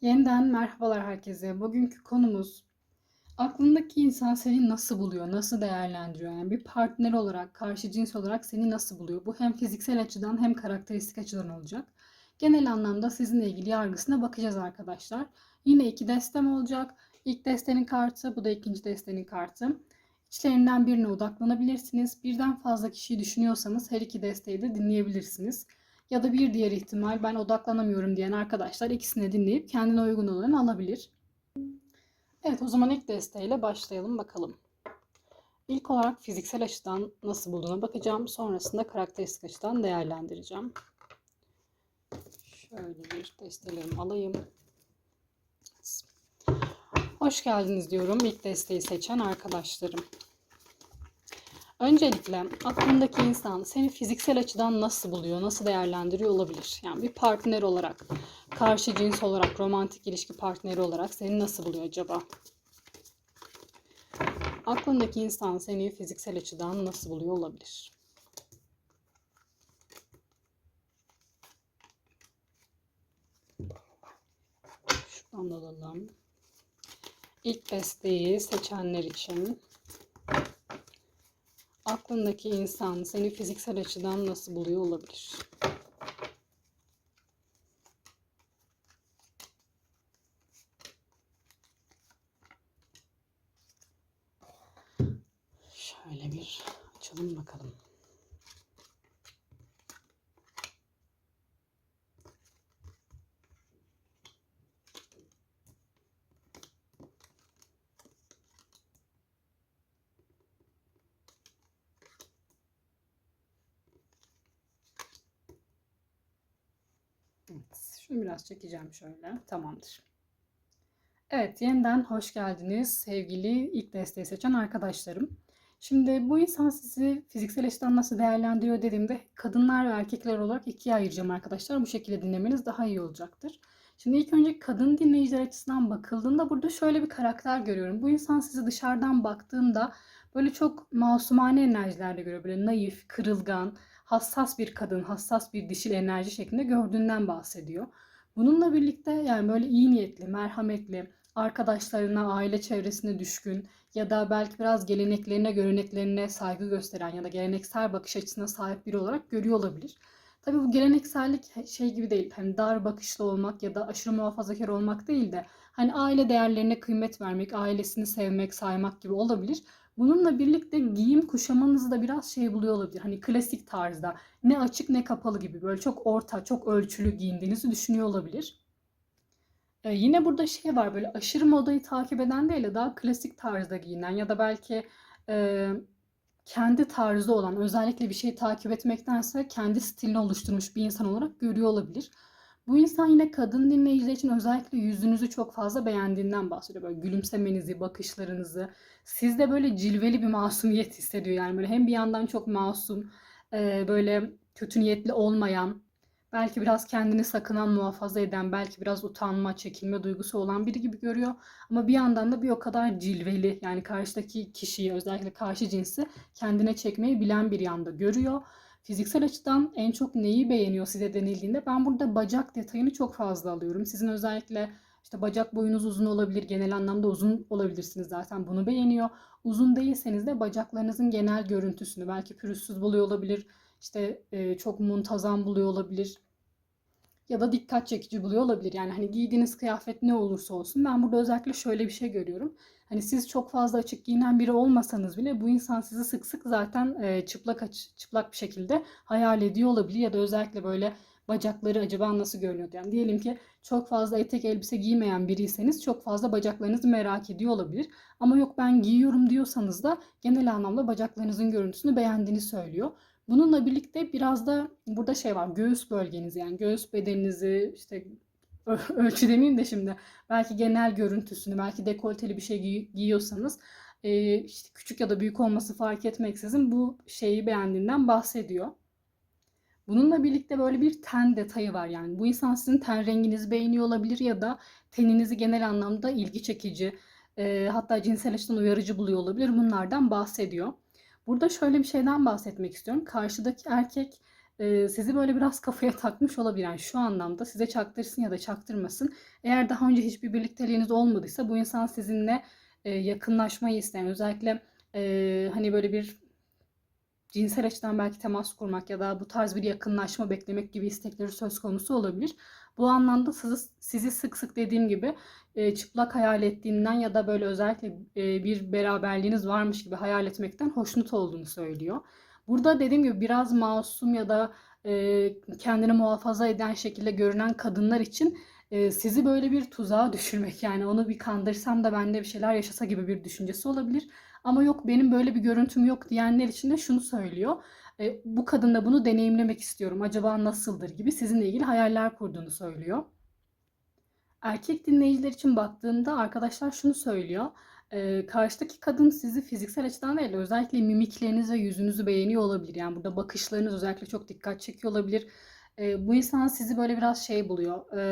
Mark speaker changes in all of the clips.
Speaker 1: Yeniden merhabalar herkese. Bugünkü konumuz aklındaki insan seni nasıl buluyor, nasıl değerlendiriyor? Yani bir partner olarak, karşı cins olarak seni nasıl buluyor? Bu hem fiziksel açıdan hem karakteristik açıdan olacak. Genel anlamda sizinle ilgili yargısına bakacağız arkadaşlar. Yine iki destem olacak. İlk destenin kartı, bu da ikinci destenin kartı. İçlerinden birine odaklanabilirsiniz. Birden fazla kişiyi düşünüyorsanız her iki desteği de dinleyebilirsiniz. Ya da bir diğer ihtimal ben odaklanamıyorum diyen arkadaşlar ikisini dinleyip kendine uygun olanı alabilir. Evet o zaman ilk desteğiyle başlayalım bakalım. İlk olarak fiziksel açıdan nasıl bulduğuna bakacağım. Sonrasında karakteristik açıdan değerlendireceğim. Şöyle bir destelerimi alayım. Hoş geldiniz diyorum ilk desteği seçen arkadaşlarım. Öncelikle aklındaki insan seni fiziksel açıdan nasıl buluyor, nasıl değerlendiriyor olabilir? Yani bir partner olarak, karşı cins olarak, romantik ilişki partneri olarak seni nasıl buluyor acaba? Aklındaki insan seni fiziksel açıdan nasıl buluyor olabilir? Şuradan da alalım. İlk desteği seçenler için aklındaki insan seni fiziksel açıdan nasıl buluyor olabilir? Şöyle bir açalım bakalım. Evet, şunu biraz çekeceğim şöyle. Tamamdır. Evet, yeniden hoş geldiniz sevgili ilk desteği seçen arkadaşlarım. Şimdi bu insan sizi fiziksel açıdan nasıl değerlendiriyor dediğimde kadınlar ve erkekler olarak ikiye ayıracağım arkadaşlar. Bu şekilde dinlemeniz daha iyi olacaktır. Şimdi ilk önce kadın dinleyiciler açısından bakıldığında burada şöyle bir karakter görüyorum. Bu insan sizi dışarıdan baktığında böyle çok masumane enerjilerle görüyor. Böyle naif, kırılgan, hassas bir kadın, hassas bir dişil enerji şeklinde gördüğünden bahsediyor. Bununla birlikte yani böyle iyi niyetli, merhametli, arkadaşlarına, aile çevresine düşkün ya da belki biraz geleneklerine, göreneklerine saygı gösteren ya da geleneksel bakış açısına sahip biri olarak görüyor olabilir. Tabii bu geleneksellik şey gibi değil. Hani dar bakışlı olmak ya da aşırı muhafazakar olmak değil de hani aile değerlerine kıymet vermek, ailesini sevmek, saymak gibi olabilir. Bununla birlikte giyim kuşamanızı da biraz şey buluyor olabilir. Hani klasik tarzda ne açık ne kapalı gibi böyle çok orta, çok ölçülü giyindiğinizi düşünüyor olabilir. Ee, yine burada şey var böyle aşırı modayı takip eden değil de daha klasik tarzda giyinen ya da belki e, kendi tarzı olan özellikle bir şeyi takip etmektense kendi stilini oluşturmuş bir insan olarak görüyor olabilir. Bu insan yine kadın dinleyiciler için özellikle yüzünüzü çok fazla beğendiğinden bahsediyor. Böyle gülümsemenizi, bakışlarınızı. Sizde böyle cilveli bir masumiyet hissediyor. Yani böyle hem bir yandan çok masum, böyle kötü niyetli olmayan, belki biraz kendini sakınan, muhafaza eden, belki biraz utanma, çekinme duygusu olan biri gibi görüyor. Ama bir yandan da bir o kadar cilveli yani karşıdaki kişiyi özellikle karşı cinsi kendine çekmeyi bilen bir yanda görüyor. Fiziksel açıdan en çok neyi beğeniyor size denildiğinde ben burada bacak detayını çok fazla alıyorum. Sizin özellikle işte bacak boyunuz uzun olabilir, genel anlamda uzun olabilirsiniz zaten bunu beğeniyor. Uzun değilseniz de bacaklarınızın genel görüntüsünü belki pürüzsüz buluyor olabilir, işte e, çok muntazam buluyor olabilir ya da dikkat çekici buluyor olabilir. Yani hani giydiğiniz kıyafet ne olursa olsun ben burada özellikle şöyle bir şey görüyorum. Hani siz çok fazla açık giyinen biri olmasanız bile bu insan sizi sık sık zaten e, çıplak aç, çıplak bir şekilde hayal ediyor olabilir ya da özellikle böyle bacakları acaba nasıl görünüyor? Yani diyelim ki çok fazla etek elbise giymeyen biriyseniz çok fazla bacaklarınızı merak ediyor olabilir. Ama yok ben giyiyorum diyorsanız da genel anlamda bacaklarınızın görüntüsünü beğendiğini söylüyor. Bununla birlikte biraz da burada şey var göğüs bölgeniz yani göğüs bedeninizi işte ölçü demeyeyim de şimdi belki genel görüntüsünü belki dekolteli bir şey giy- giyiyorsanız e, işte küçük ya da büyük olması fark etmeksizin bu şeyi beğendiğinden bahsediyor. Bununla birlikte böyle bir ten detayı var yani bu insan sizin ten renginizi beğeniyor olabilir ya da teninizi genel anlamda ilgi çekici e, hatta cinsel açıdan uyarıcı buluyor olabilir bunlardan bahsediyor. Burada şöyle bir şeyden bahsetmek istiyorum. Karşıdaki erkek sizi böyle biraz kafaya takmış olabilir. Yani şu anlamda size çaktırsın ya da çaktırmasın. Eğer daha önce hiçbir birlikteliğiniz olmadıysa bu insan sizinle e, yakınlaşmayı isteyen özellikle hani böyle bir cinsel açıdan belki temas kurmak ya da bu tarz bir yakınlaşma beklemek gibi istekleri söz konusu olabilir. Bu anlamda sizi, sizi sık sık dediğim gibi e, çıplak hayal ettiğinden ya da böyle özellikle e, bir beraberliğiniz varmış gibi hayal etmekten hoşnut olduğunu söylüyor. Burada dediğim gibi biraz masum ya da e, kendini muhafaza eden şekilde görünen kadınlar için e, sizi böyle bir tuzağa düşürmek yani onu bir kandırsam da bende bir şeyler yaşasa gibi bir düşüncesi olabilir. Ama yok benim böyle bir görüntüm yok diyenler için de şunu söylüyor. E, bu kadında bunu deneyimlemek istiyorum. Acaba nasıldır gibi sizinle ilgili hayaller kurduğunu söylüyor. Erkek dinleyiciler için baktığımda arkadaşlar şunu söylüyor. E, karşıdaki kadın sizi fiziksel açıdan değil de özellikle mimikleriniz ve yüzünüzü beğeniyor olabilir. Yani burada bakışlarınız özellikle çok dikkat çekiyor olabilir. E, bu insan sizi böyle biraz şey buluyor. E,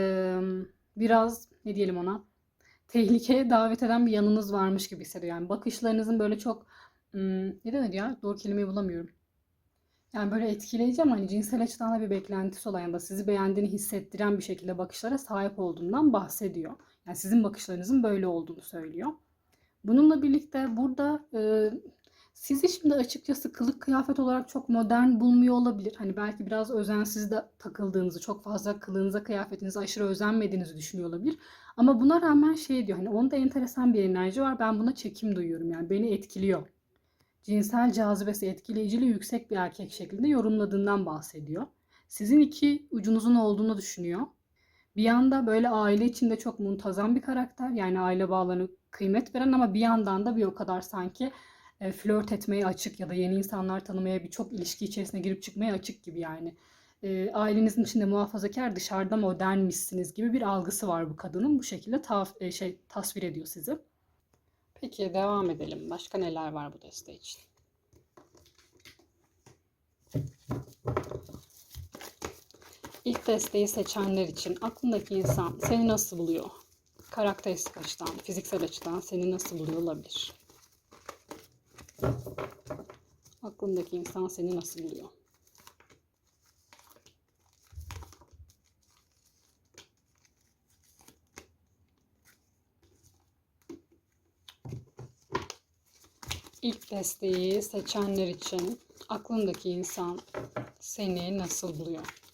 Speaker 1: biraz ne diyelim ona tehlikeye davet eden bir yanınız varmış gibi hissediyor. Yani bakışlarınızın böyle çok ne denir ya? Doğru kelimeyi bulamıyorum. Yani böyle etkileyici ama hani cinsel açıdan da bir beklentisi olan ya da sizi beğendiğini hissettiren bir şekilde bakışlara sahip olduğundan bahsediyor. Yani sizin bakışlarınızın böyle olduğunu söylüyor. Bununla birlikte burada e, sizi şimdi açıkçası kılık kıyafet olarak çok modern bulmuyor olabilir. Hani belki biraz özensiz de takıldığınızı, çok fazla kılığınıza, kıyafetinize aşırı özenmediğinizi düşünüyor olabilir. Ama buna rağmen şey diyor hani onda enteresan bir enerji var. Ben buna çekim duyuyorum yani beni etkiliyor. Cinsel cazibesi etkileyiciliği yüksek bir erkek şeklinde yorumladığından bahsediyor. Sizin iki ucunuzun olduğunu düşünüyor. Bir yanda böyle aile içinde çok muntazam bir karakter. Yani aile bağlarını kıymet veren ama bir yandan da bir o kadar sanki e, flört etmeye açık ya da yeni insanlar tanımaya birçok ilişki içerisine girip çıkmaya açık gibi yani. E, ailenizin içinde muhafazakar dışarıda modernmişsiniz gibi bir algısı var bu kadının. Bu şekilde taf, e, şey tasvir ediyor sizi. Peki devam edelim. Başka neler var bu deste için? İlk desteği seçenler için aklındaki insan seni nasıl buluyor? Karakteristik açıdan, fiziksel açıdan seni nasıl buluyor olabilir? Aklındaki insan seni nasıl buluyor? İlk desteği seçenler için aklındaki insan seni nasıl buluyor?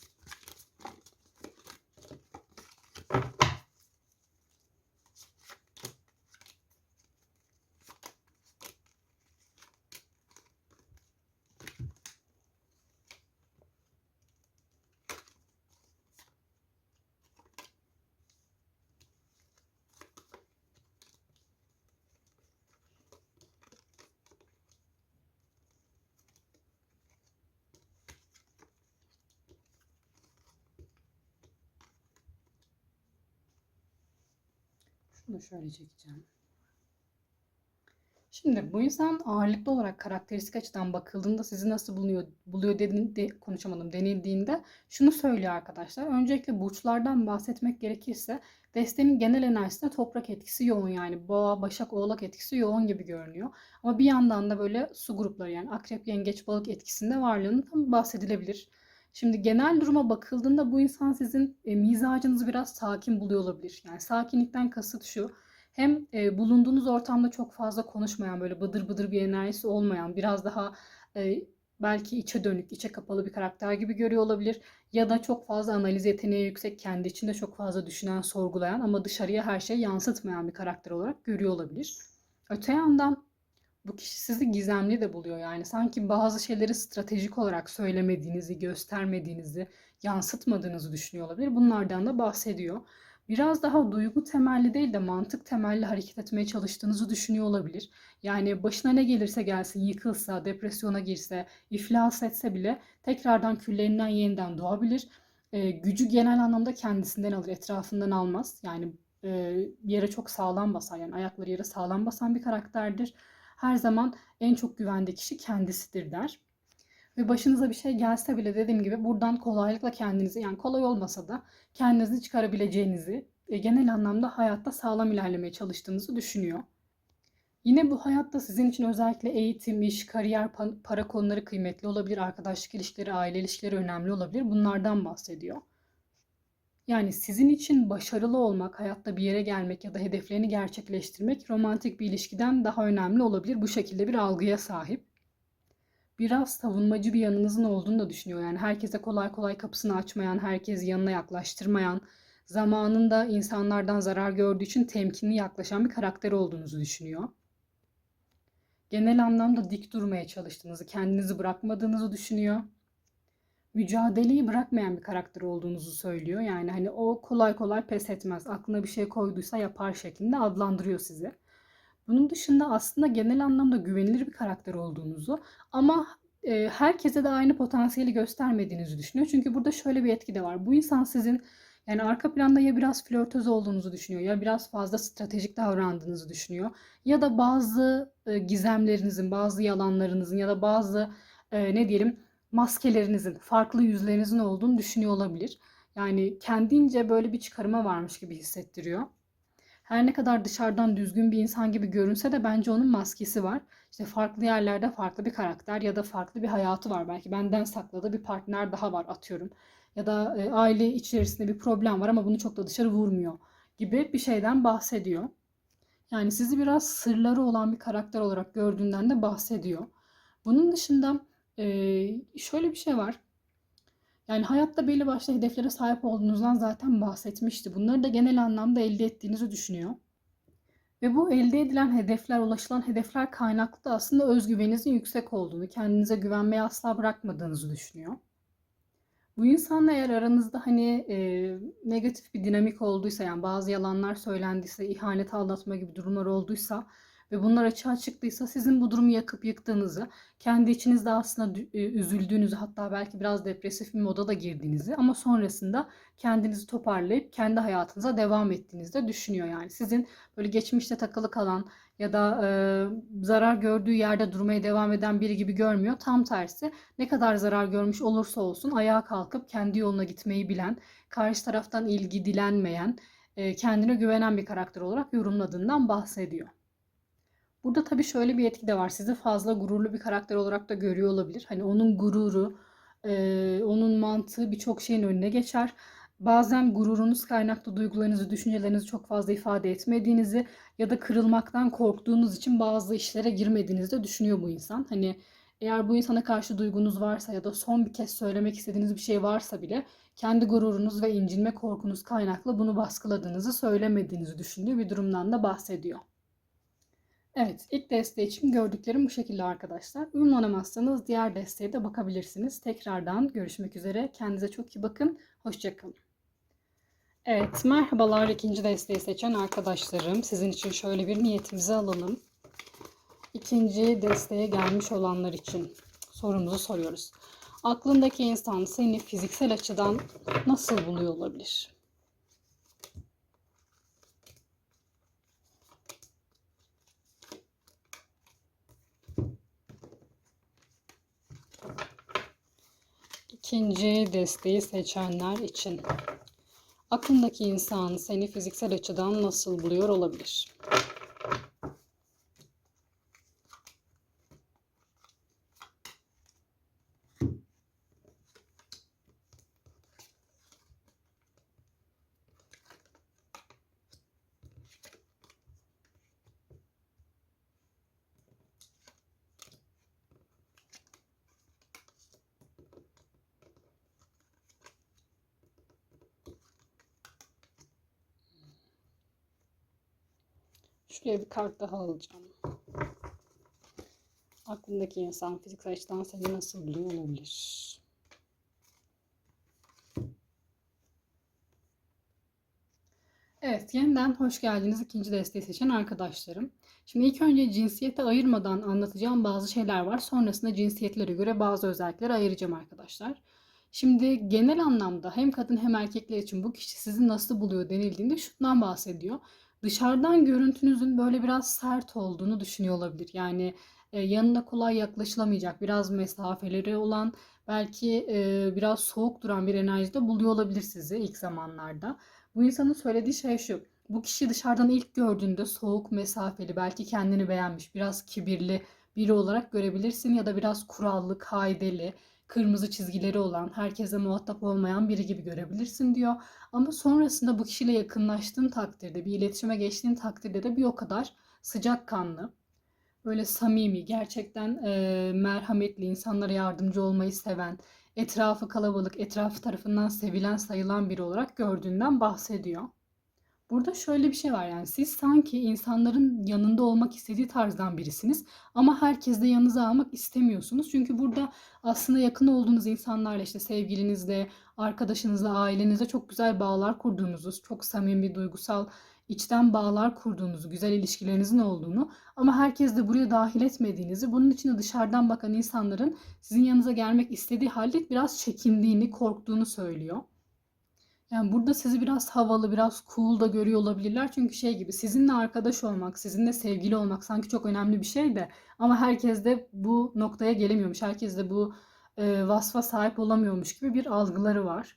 Speaker 1: Şunu şöyle çekeceğim. Şimdi bu insan ağırlıklı olarak karakteristik açıdan bakıldığında sizi nasıl buluyor, buluyor dediğinde, konuşamadım denildiğinde şunu söylüyor arkadaşlar. Öncelikle burçlardan bahsetmek gerekirse destenin genel enerjisinde toprak etkisi yoğun yani boğa, başak, oğlak etkisi yoğun gibi görünüyor. Ama bir yandan da böyle su grupları yani akrep, yengeç, balık etkisinde varlığından bahsedilebilir. Şimdi genel duruma bakıldığında bu insan sizin e, mizacınızı biraz sakin buluyor olabilir. Yani sakinlikten kasıt şu. Hem e, bulunduğunuz ortamda çok fazla konuşmayan, böyle bıdır bıdır bir enerjisi olmayan, biraz daha e, belki içe dönük, içe kapalı bir karakter gibi görüyor olabilir. Ya da çok fazla analiz yeteneği yüksek, kendi içinde çok fazla düşünen, sorgulayan ama dışarıya her şeyi yansıtmayan bir karakter olarak görüyor olabilir. Öte yandan bu kişi sizi gizemli de buluyor yani. Sanki bazı şeyleri stratejik olarak söylemediğinizi, göstermediğinizi, yansıtmadığınızı düşünüyor olabilir. Bunlardan da bahsediyor. Biraz daha duygu temelli değil de mantık temelli hareket etmeye çalıştığınızı düşünüyor olabilir. Yani başına ne gelirse gelsin, yıkılsa, depresyona girse, iflas etse bile tekrardan küllerinden yeniden doğabilir. E, gücü genel anlamda kendisinden alır, etrafından almaz. Yani e, yere çok sağlam basar, yani ayakları yere sağlam basan bir karakterdir her zaman en çok güvendiği kişi kendisidir der. Ve başınıza bir şey gelse bile dediğim gibi buradan kolaylıkla kendinizi yani kolay olmasa da kendinizi çıkarabileceğinizi, e, genel anlamda hayatta sağlam ilerlemeye çalıştığınızı düşünüyor. Yine bu hayatta sizin için özellikle eğitim, iş, kariyer, pa- para konuları kıymetli olabilir. Arkadaşlık ilişkileri, aile ilişkileri önemli olabilir. Bunlardan bahsediyor. Yani sizin için başarılı olmak, hayatta bir yere gelmek ya da hedeflerini gerçekleştirmek romantik bir ilişkiden daha önemli olabilir. Bu şekilde bir algıya sahip. Biraz savunmacı bir yanınızın olduğunu da düşünüyor. Yani herkese kolay kolay kapısını açmayan, herkes yanına yaklaştırmayan, zamanında insanlardan zarar gördüğü için temkinli yaklaşan bir karakter olduğunuzu düşünüyor. Genel anlamda dik durmaya çalıştığınızı, kendinizi bırakmadığınızı düşünüyor. Mücadeleyi bırakmayan bir karakter olduğunuzu söylüyor. Yani hani o kolay kolay pes etmez. Aklına bir şey koyduysa yapar şeklinde adlandırıyor sizi. Bunun dışında aslında genel anlamda güvenilir bir karakter olduğunuzu ama e, herkese de aynı potansiyeli göstermediğinizi düşünüyor. Çünkü burada şöyle bir etki de var. Bu insan sizin yani arka planda ya biraz flörtöz olduğunuzu düşünüyor ya biraz fazla stratejik davrandığınızı düşünüyor ya da bazı e, gizemlerinizin, bazı yalanlarınızın ya da bazı e, ne diyelim maskelerinizin, farklı yüzlerinizin olduğunu düşünüyor olabilir. Yani kendince böyle bir çıkarıma varmış gibi hissettiriyor. Her ne kadar dışarıdan düzgün bir insan gibi görünse de bence onun maskesi var. İşte farklı yerlerde farklı bir karakter ya da farklı bir hayatı var. Belki benden sakladığı bir partner daha var atıyorum. Ya da e, aile içerisinde bir problem var ama bunu çok da dışarı vurmuyor gibi bir şeyden bahsediyor. Yani sizi biraz sırları olan bir karakter olarak gördüğünden de bahsediyor. Bunun dışında e, şöyle bir şey var. Yani hayatta belli başlı hedeflere sahip olduğunuzdan zaten bahsetmişti. Bunları da genel anlamda elde ettiğinizi düşünüyor. Ve bu elde edilen hedefler, ulaşılan hedefler kaynaklı da aslında özgüveninizin yüksek olduğunu, kendinize güvenmeyi asla bırakmadığınızı düşünüyor. Bu insanla eğer aranızda hani e, negatif bir dinamik olduysa yani bazı yalanlar söylendiyse, ihanet aldatma gibi durumlar olduysa ve bunlar açığa çıktıysa sizin bu durumu yakıp yıktığınızı, kendi içinizde aslında e, üzüldüğünüzü hatta belki biraz depresif bir moda da girdiğinizi ama sonrasında kendinizi toparlayıp kendi hayatınıza devam ettiğinizi de düşünüyor yani. Sizin böyle geçmişte takılı kalan ya da e, zarar gördüğü yerde durmaya devam eden biri gibi görmüyor. Tam tersi ne kadar zarar görmüş olursa olsun ayağa kalkıp kendi yoluna gitmeyi bilen, karşı taraftan ilgi dilenmeyen, e, kendine güvenen bir karakter olarak yorumladığından bahsediyor. Burada tabii şöyle bir etki de var. Sizi fazla gururlu bir karakter olarak da görüyor olabilir. Hani onun gururu, e, onun mantığı birçok şeyin önüne geçer. Bazen gururunuz kaynaklı duygularınızı, düşüncelerinizi çok fazla ifade etmediğinizi ya da kırılmaktan korktuğunuz için bazı işlere girmediğinizi de düşünüyor bu insan. Hani eğer bu insana karşı duygunuz varsa ya da son bir kez söylemek istediğiniz bir şey varsa bile kendi gururunuz ve incinme korkunuz kaynaklı bunu baskıladığınızı, söylemediğinizi düşündüğü bir durumdan da bahsediyor. Evet, ilk desteği için gördüklerim bu şekilde arkadaşlar. Uyumlanamazsanız diğer desteğe de bakabilirsiniz. Tekrardan görüşmek üzere. Kendinize çok iyi bakın. Hoşçakalın. Evet, merhabalar ikinci desteği seçen arkadaşlarım. Sizin için şöyle bir niyetimizi alalım. İkinci desteğe gelmiş olanlar için sorumuzu soruyoruz. Aklındaki insan seni fiziksel açıdan nasıl buluyor olabilir? İkinci desteği seçenler için aklındaki insan seni fiziksel açıdan nasıl buluyor olabilir? Şuraya bir kart daha alacağım. Aklındaki insan fiziksel açıdan seni nasıl buluyor olabilir? Evet, yeniden hoş geldiniz ikinci desteği seçen arkadaşlarım. Şimdi ilk önce cinsiyete ayırmadan anlatacağım bazı şeyler var. Sonrasında cinsiyetlere göre bazı özellikleri ayıracağım arkadaşlar. Şimdi genel anlamda hem kadın hem erkekler için bu kişi sizi nasıl buluyor denildiğinde şundan bahsediyor dışarıdan görüntünüzün böyle biraz sert olduğunu düşünüyor olabilir. Yani e, yanına kolay yaklaşılamayacak, biraz mesafeleri olan, belki e, biraz soğuk duran bir enerjide buluyor olabilir sizi ilk zamanlarda. Bu insanın söylediği şey şu. Bu kişi dışarıdan ilk gördüğünde soğuk, mesafeli, belki kendini beğenmiş, biraz kibirli biri olarak görebilirsin ya da biraz kurallı, kaideli, kırmızı çizgileri olan, herkese muhatap olmayan biri gibi görebilirsin diyor. Ama sonrasında bu kişiyle yakınlaştığın takdirde, bir iletişime geçtiğin takdirde de bir o kadar sıcakkanlı, böyle samimi, gerçekten e, merhametli, insanlara yardımcı olmayı seven, etrafı kalabalık, etrafı tarafından sevilen, sayılan biri olarak gördüğünden bahsediyor. Burada şöyle bir şey var yani siz sanki insanların yanında olmak istediği tarzdan birisiniz ama herkes de yanınıza almak istemiyorsunuz. Çünkü burada aslında yakın olduğunuz insanlarla işte sevgilinizle, arkadaşınızla, ailenizle çok güzel bağlar kurduğunuzu, çok samimi, duygusal, içten bağlar kurduğunuzu, güzel ilişkilerinizin olduğunu ama herkes de buraya dahil etmediğinizi, bunun için de dışarıdan bakan insanların sizin yanınıza gelmek istediği halde biraz çekindiğini, korktuğunu söylüyor. Yani burada sizi biraz havalı, biraz cool da görüyor olabilirler. Çünkü şey gibi sizinle arkadaş olmak, sizinle sevgili olmak sanki çok önemli bir şey de ama herkes de bu noktaya gelemiyormuş. Herkes de bu e, vasfa sahip olamıyormuş gibi bir algıları var.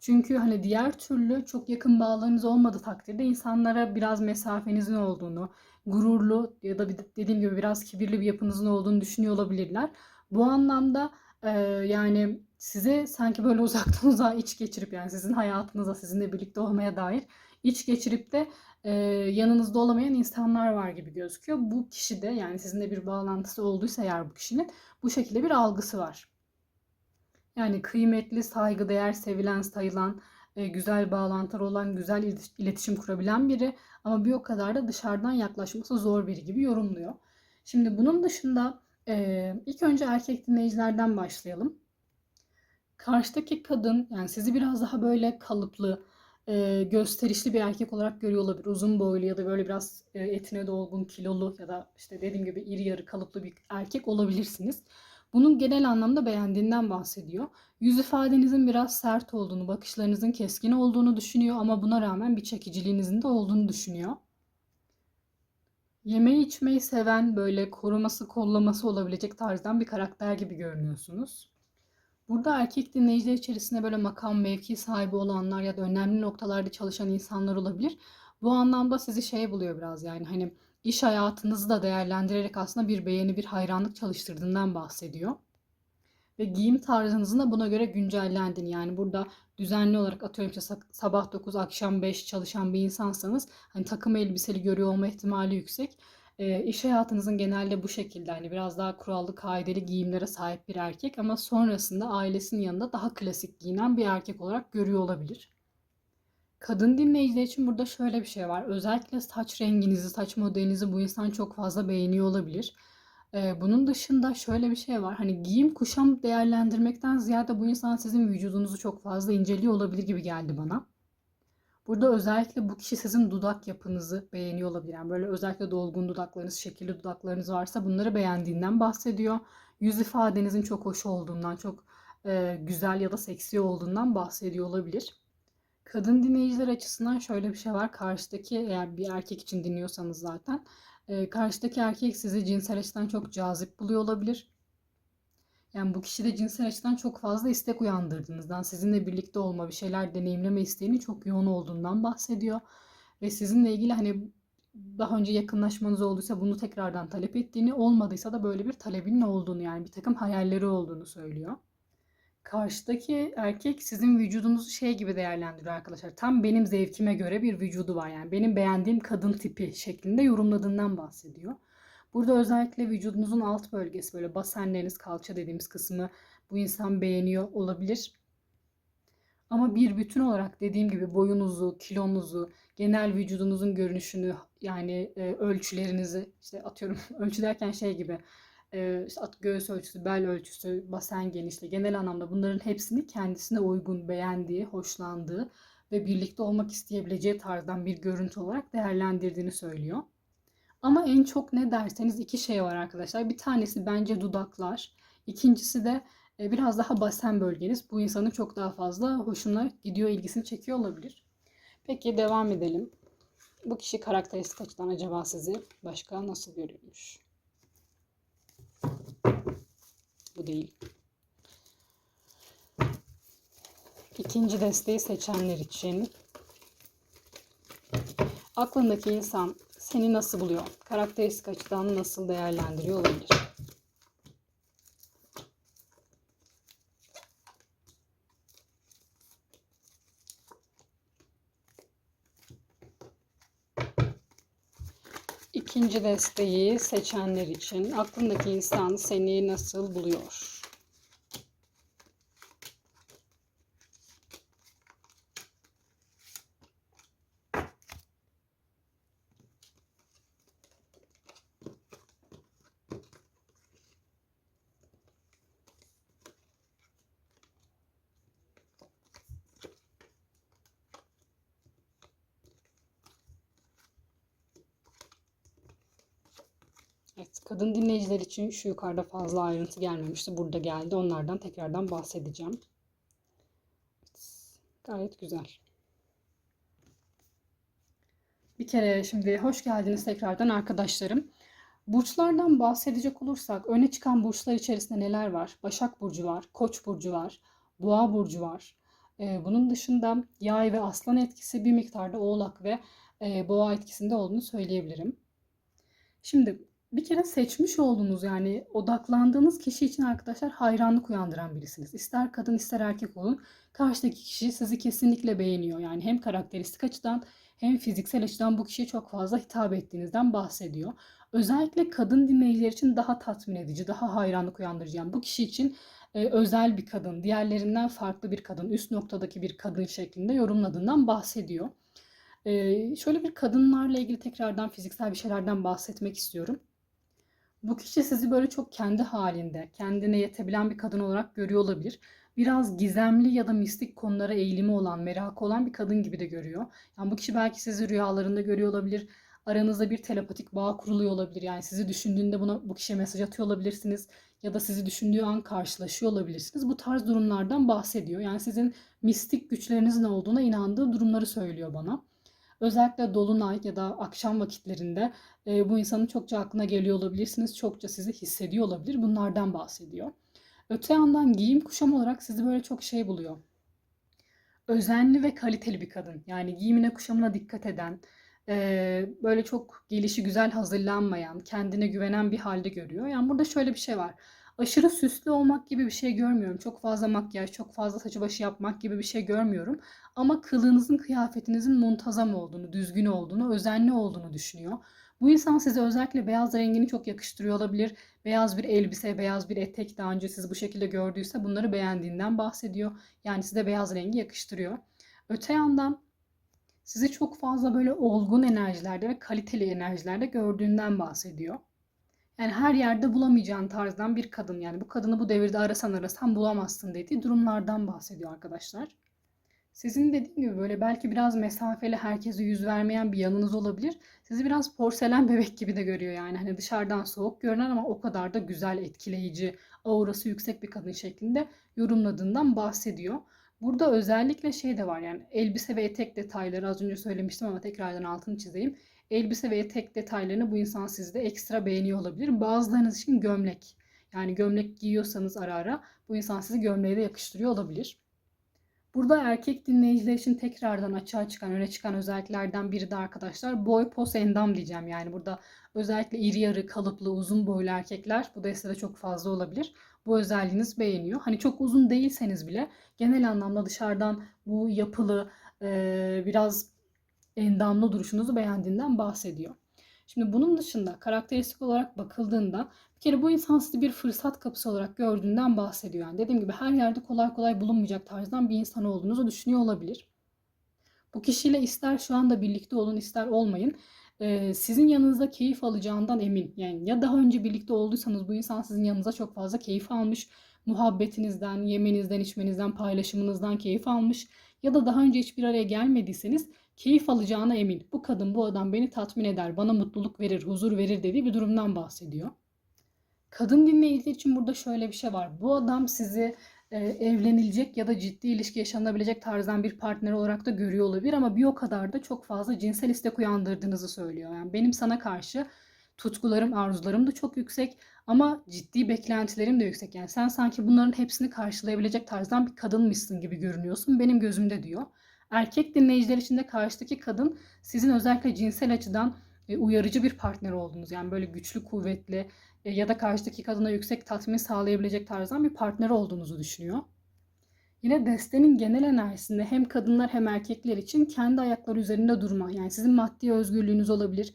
Speaker 1: Çünkü hani diğer türlü çok yakın bağlarınız olmadığı takdirde insanlara biraz mesafenizin olduğunu, gururlu ya da dediğim gibi biraz kibirli bir yapınızın olduğunu düşünüyor olabilirler. Bu anlamda e, yani size sanki böyle uzaktan uzağa iç geçirip yani sizin hayatınıza sizinle birlikte olmaya dair iç geçirip de e, yanınızda olamayan insanlar var gibi gözüküyor. Bu kişi de yani sizinle bir bağlantısı olduysa eğer bu kişinin bu şekilde bir algısı var. Yani kıymetli, saygıdeğer, sevilen, sayılan, e, güzel bağlantılar olan, güzel iletişim kurabilen biri ama bir o kadar da dışarıdan yaklaşması zor biri gibi yorumluyor. Şimdi bunun dışında e, ilk önce erkek dinleyicilerden başlayalım. Karşıdaki kadın yani sizi biraz daha böyle kalıplı, e, gösterişli bir erkek olarak görüyor olabilir. Uzun boylu ya da böyle biraz e, etine dolgun, kilolu ya da işte dediğim gibi iri yarı kalıplı bir erkek olabilirsiniz. Bunun genel anlamda beğendiğinden bahsediyor. Yüz ifadenizin biraz sert olduğunu, bakışlarınızın keskin olduğunu düşünüyor ama buna rağmen bir çekiciliğinizin de olduğunu düşünüyor. Yemeği içmeyi seven, böyle koruması, kollaması olabilecek tarzdan bir karakter gibi görünüyorsunuz. Burada erkek dinleyiciler içerisinde böyle makam, mevki sahibi olanlar ya da önemli noktalarda çalışan insanlar olabilir. Bu anlamda sizi şey buluyor biraz yani hani iş hayatınızı da değerlendirerek aslında bir beğeni, bir hayranlık çalıştırdığından bahsediyor. Ve giyim tarzınızın da buna göre güncellendiğini yani burada düzenli olarak atıyorum işte sabah 9 akşam 5 çalışan bir insansanız hani takım elbiseli görüyor olma ihtimali yüksek. E, iş hayatınızın genelde bu şekilde hani biraz daha kurallı kaideli giyimlere sahip bir erkek ama sonrasında ailesinin yanında daha klasik giyinen bir erkek olarak görüyor olabilir. Kadın dinleyiciler için burada şöyle bir şey var. Özellikle saç renginizi, saç modelinizi bu insan çok fazla beğeniyor olabilir. Ee, bunun dışında şöyle bir şey var. Hani giyim kuşam değerlendirmekten ziyade bu insan sizin vücudunuzu çok fazla inceliyor olabilir gibi geldi bana. Burada özellikle bu kişi sizin dudak yapınızı beğeniyor olabilir. Yani böyle özellikle dolgun dudaklarınız, şekilli dudaklarınız varsa bunları beğendiğinden bahsediyor. Yüz ifadenizin çok hoş olduğundan, çok e, güzel ya da seksi olduğundan bahsediyor olabilir. Kadın dinleyiciler açısından şöyle bir şey var. Karşıdaki eğer bir erkek için dinliyorsanız zaten e, karşıdaki erkek sizi cinsel açıdan çok cazip buluyor olabilir. Yani bu kişi de cinsel açıdan çok fazla istek uyandırdığınızdan, sizinle birlikte olma, bir şeyler deneyimleme isteğini çok yoğun olduğundan bahsediyor. Ve sizinle ilgili hani daha önce yakınlaşmanız olduysa bunu tekrardan talep ettiğini, olmadıysa da böyle bir talebinin olduğunu yani bir takım hayalleri olduğunu söylüyor. Karşıdaki erkek sizin vücudunuzu şey gibi değerlendiriyor arkadaşlar. Tam benim zevkime göre bir vücudu var yani. Benim beğendiğim kadın tipi şeklinde yorumladığından bahsediyor. Burada özellikle vücudunuzun alt bölgesi böyle basenleriniz, kalça dediğimiz kısmı bu insan beğeniyor olabilir. Ama bir bütün olarak dediğim gibi boyunuzu, kilonuzu, genel vücudunuzun görünüşünü yani e, ölçülerinizi işte atıyorum ölçü derken şey gibi e, işte göğüs ölçüsü, bel ölçüsü, basen genişliği genel anlamda bunların hepsini kendisine uygun, beğendiği, hoşlandığı ve birlikte olmak isteyebileceği tarzdan bir görüntü olarak değerlendirdiğini söylüyor. Ama en çok ne derseniz iki şey var arkadaşlar. Bir tanesi bence dudaklar. İkincisi de e, biraz daha basen bölgeniz. Bu insanın çok daha fazla hoşuna gidiyor, ilgisini çekiyor olabilir. Peki devam edelim. Bu kişi karakteristik açıdan acaba sizi başka nasıl görüyormuş? Bu değil. İkinci desteği seçenler için aklındaki insan seni nasıl buluyor? Karakteristik açıdan nasıl değerlendiriyor olabilir? İkinci desteği seçenler için aklındaki insan seni nasıl buluyor? Evet, dinleyiciler için şu yukarıda fazla ayrıntı gelmemişti. Burada geldi. Onlardan tekrardan bahsedeceğim. Gayet güzel. Bir kere şimdi hoş geldiniz tekrardan arkadaşlarım. Burçlardan bahsedecek olursak öne çıkan burçlar içerisinde neler var? Başak Burcu var, Koç Burcu var, Boğa Burcu var. Ee, bunun dışında Yay ve Aslan etkisi bir miktarda Oğlak ve e, Boğa etkisinde olduğunu söyleyebilirim. Şimdi bir kere seçmiş olduğunuz yani odaklandığınız kişi için arkadaşlar hayranlık uyandıran birisiniz. İster kadın ister erkek olun. Karşıdaki kişi sizi kesinlikle beğeniyor. Yani hem karakteristik açıdan hem fiziksel açıdan bu kişiye çok fazla hitap ettiğinizden bahsediyor. Özellikle kadın dinleyiciler için daha tatmin edici, daha hayranlık uyandırıcı. Yani bu kişi için e, özel bir kadın, diğerlerinden farklı bir kadın, üst noktadaki bir kadın şeklinde yorumladığından bahsediyor. E, şöyle bir kadınlarla ilgili tekrardan fiziksel bir şeylerden bahsetmek istiyorum. Bu kişi sizi böyle çok kendi halinde, kendine yetebilen bir kadın olarak görüyor olabilir. Biraz gizemli ya da mistik konulara eğilimi olan, merakı olan bir kadın gibi de görüyor. Yani bu kişi belki sizi rüyalarında görüyor olabilir. Aranızda bir telepatik bağ kuruluyor olabilir. Yani sizi düşündüğünde buna bu kişiye mesaj atıyor olabilirsiniz ya da sizi düşündüğü an karşılaşıyor olabilirsiniz. Bu tarz durumlardan bahsediyor. Yani sizin mistik güçlerinizin olduğuna inandığı durumları söylüyor bana. Özellikle dolunay ya da akşam vakitlerinde e, bu insanın çokça aklına geliyor olabilirsiniz. Çokça sizi hissediyor olabilir. Bunlardan bahsediyor. Öte yandan giyim kuşam olarak sizi böyle çok şey buluyor. Özenli ve kaliteli bir kadın. Yani giyimine kuşamına dikkat eden, e, böyle çok gelişi güzel hazırlanmayan, kendine güvenen bir halde görüyor. Yani burada şöyle bir şey var. Aşırı süslü olmak gibi bir şey görmüyorum. Çok fazla makyaj, çok fazla saçı başı yapmak gibi bir şey görmüyorum. Ama kılığınızın, kıyafetinizin muntazam olduğunu, düzgün olduğunu, özenli olduğunu düşünüyor. Bu insan size özellikle beyaz rengini çok yakıştırıyor olabilir. Beyaz bir elbise, beyaz bir etek daha önce siz bu şekilde gördüyse bunları beğendiğinden bahsediyor. Yani size beyaz rengi yakıştırıyor. Öte yandan sizi çok fazla böyle olgun enerjilerde ve kaliteli enerjilerde gördüğünden bahsediyor. Yani her yerde bulamayacağın tarzdan bir kadın. Yani bu kadını bu devirde arasan arasan bulamazsın dediği durumlardan bahsediyor arkadaşlar. Sizin dediğim gibi böyle belki biraz mesafeli herkese yüz vermeyen bir yanınız olabilir. Sizi biraz porselen bebek gibi de görüyor yani. Hani dışarıdan soğuk görünen ama o kadar da güzel, etkileyici, aurası yüksek bir kadın şeklinde yorumladığından bahsediyor. Burada özellikle şey de var yani elbise ve etek detayları az önce söylemiştim ama tekrardan altını çizeyim. Elbise ve etek detaylarını bu insan sizde ekstra beğeniyor olabilir. Bazılarınız için gömlek. Yani gömlek giyiyorsanız ara ara bu insan sizi gömleğe de yakıştırıyor olabilir. Burada erkek dinleyiciler için tekrardan açığa çıkan, öne çıkan özelliklerden biri de arkadaşlar boy, pos, endam diyeceğim. Yani burada özellikle iri yarı, kalıplı, uzun boylu erkekler bu destede çok fazla olabilir. Bu özelliğiniz beğeniyor. Hani çok uzun değilseniz bile genel anlamda dışarıdan bu yapılı, biraz endamlı duruşunuzu beğendiğinden bahsediyor. Şimdi bunun dışında karakteristik olarak bakıldığında bir kere bu insan sizi bir fırsat kapısı olarak gördüğünden bahsediyor. Yani dediğim gibi her yerde kolay kolay bulunmayacak tarzdan bir insan olduğunuzu düşünüyor olabilir. Bu kişiyle ister şu anda birlikte olun ister olmayın sizin yanınızda keyif alacağından emin. Yani ya daha önce birlikte olduysanız bu insan sizin yanınıza çok fazla keyif almış. Muhabbetinizden, yemenizden, içmenizden, paylaşımınızdan keyif almış. Ya da daha önce hiçbir araya gelmediyseniz keyif alacağına emin. Bu kadın, bu adam beni tatmin eder, bana mutluluk verir, huzur verir dediği bir durumdan bahsediyor. Kadın dinleyiciler için burada şöyle bir şey var. Bu adam sizi e, evlenilecek ya da ciddi ilişki yaşanabilecek tarzdan bir partner olarak da görüyor olabilir ama bir o kadar da çok fazla cinsel istek uyandırdığınızı söylüyor. Yani benim sana karşı tutkularım, arzularım da çok yüksek ama ciddi beklentilerim de yüksek. Yani sen sanki bunların hepsini karşılayabilecek tarzdan bir kadınmışsın gibi görünüyorsun benim gözümde diyor. Erkek dinleyiciler için de karşıdaki kadın sizin özellikle cinsel açıdan e, uyarıcı bir partner olduğunuz yani böyle güçlü, kuvvetli e, ya da karşıdaki kadına yüksek tatmin sağlayabilecek tarzdan bir partner olduğunuzu düşünüyor. Yine destenin genel enerjisinde hem kadınlar hem erkekler için kendi ayakları üzerinde durma. Yani sizin maddi özgürlüğünüz olabilir.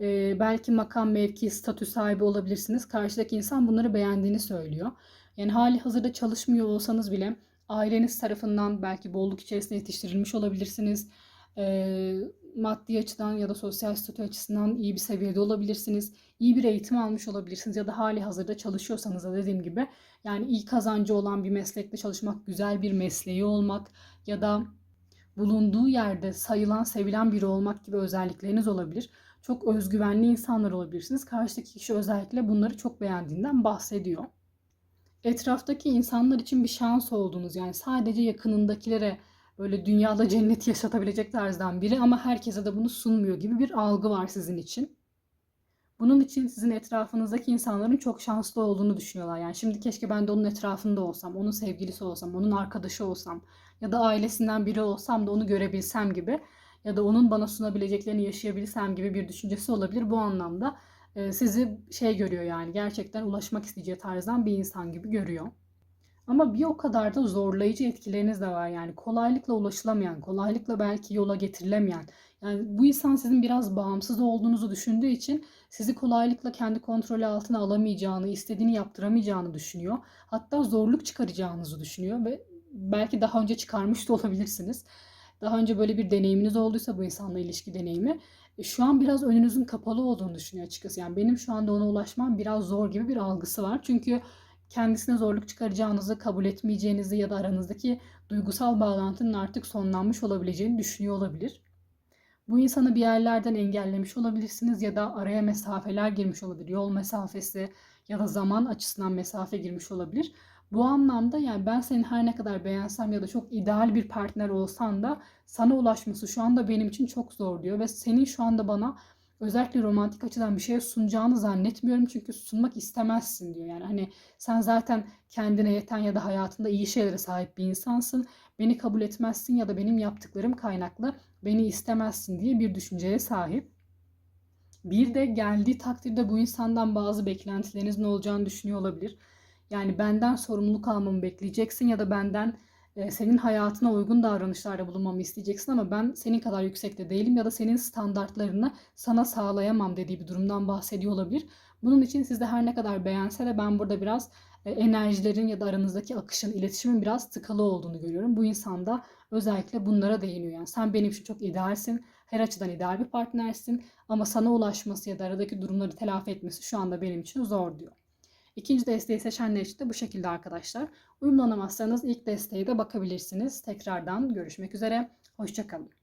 Speaker 1: Ee, belki makam, mevki, statü sahibi olabilirsiniz. Karşıdaki insan bunları beğendiğini söylüyor. Yani hali hazırda çalışmıyor olsanız bile aileniz tarafından belki bolluk içerisinde yetiştirilmiş olabilirsiniz. Maddi açıdan ya da sosyal statü açısından iyi bir seviyede olabilirsiniz. İyi bir eğitim almış olabilirsiniz ya da hali hazırda çalışıyorsanız da dediğim gibi yani iyi kazancı olan bir meslekte çalışmak, güzel bir mesleği olmak ya da bulunduğu yerde sayılan, sevilen biri olmak gibi özellikleriniz olabilir. Çok özgüvenli insanlar olabilirsiniz. Karşıdaki kişi özellikle bunları çok beğendiğinden bahsediyor. Etraftaki insanlar için bir şans olduğunuz yani sadece yakınındakilere böyle dünyada cennet yaşatabilecek tarzdan biri ama herkese de bunu sunmuyor gibi bir algı var sizin için. Bunun için sizin etrafınızdaki insanların çok şanslı olduğunu düşünüyorlar. Yani şimdi keşke ben de onun etrafında olsam, onun sevgilisi olsam, onun arkadaşı olsam ya da ailesinden biri olsam da onu görebilsem gibi ya da onun bana sunabileceklerini yaşayabilsem gibi bir düşüncesi olabilir. Bu anlamda sizi şey görüyor yani gerçekten ulaşmak isteyeceği tarzdan bir insan gibi görüyor. Ama bir o kadar da zorlayıcı etkileriniz de var. Yani kolaylıkla ulaşılamayan, kolaylıkla belki yola getirilemeyen. Yani bu insan sizin biraz bağımsız olduğunuzu düşündüğü için sizi kolaylıkla kendi kontrolü altına alamayacağını, istediğini yaptıramayacağını düşünüyor. Hatta zorluk çıkaracağınızı düşünüyor ve belki daha önce çıkarmış da olabilirsiniz. Daha önce böyle bir deneyiminiz olduysa bu insanla ilişki deneyimi e, şu an biraz önünüzün kapalı olduğunu düşünüyor açıkçası. Yani benim şu anda ona ulaşmam biraz zor gibi bir algısı var. Çünkü kendisine zorluk çıkaracağınızı, kabul etmeyeceğinizi ya da aranızdaki duygusal bağlantının artık sonlanmış olabileceğini düşünüyor olabilir. Bu insanı bir yerlerden engellemiş olabilirsiniz ya da araya mesafeler girmiş olabilir. Yol mesafesi ya da zaman açısından mesafe girmiş olabilir. Bu anlamda yani ben senin her ne kadar beğensem ya da çok ideal bir partner olsan da sana ulaşması şu anda benim için çok zor diyor ve senin şu anda bana özellikle romantik açıdan bir şey sunacağını zannetmiyorum çünkü sunmak istemezsin diyor. Yani hani sen zaten kendine yeten ya da hayatında iyi şeylere sahip bir insansın. Beni kabul etmezsin ya da benim yaptıklarım kaynaklı beni istemezsin diye bir düşünceye sahip. Bir de geldiği takdirde bu insandan bazı beklentilerinizin olacağını düşünüyor olabilir. Yani benden sorumluluk almamı bekleyeceksin ya da benden e, senin hayatına uygun davranışlarda bulunmamı isteyeceksin ama ben senin kadar yüksekte değilim ya da senin standartlarını sana sağlayamam dediği bir durumdan bahsediyor olabilir. Bunun için siz de her ne kadar beğense de ben burada biraz e, enerjilerin ya da aranızdaki akışın, iletişimin biraz tıkalı olduğunu görüyorum. Bu insanda özellikle bunlara değiniyor. Yani sen benim için çok idealsin, her açıdan ideal bir partnersin ama sana ulaşması ya da aradaki durumları telafi etmesi şu anda benim için zor diyor. İkinci desteği seçenler için de bu şekilde arkadaşlar. Uyumlanamazsanız ilk desteğe de bakabilirsiniz. Tekrardan görüşmek üzere. Hoşçakalın.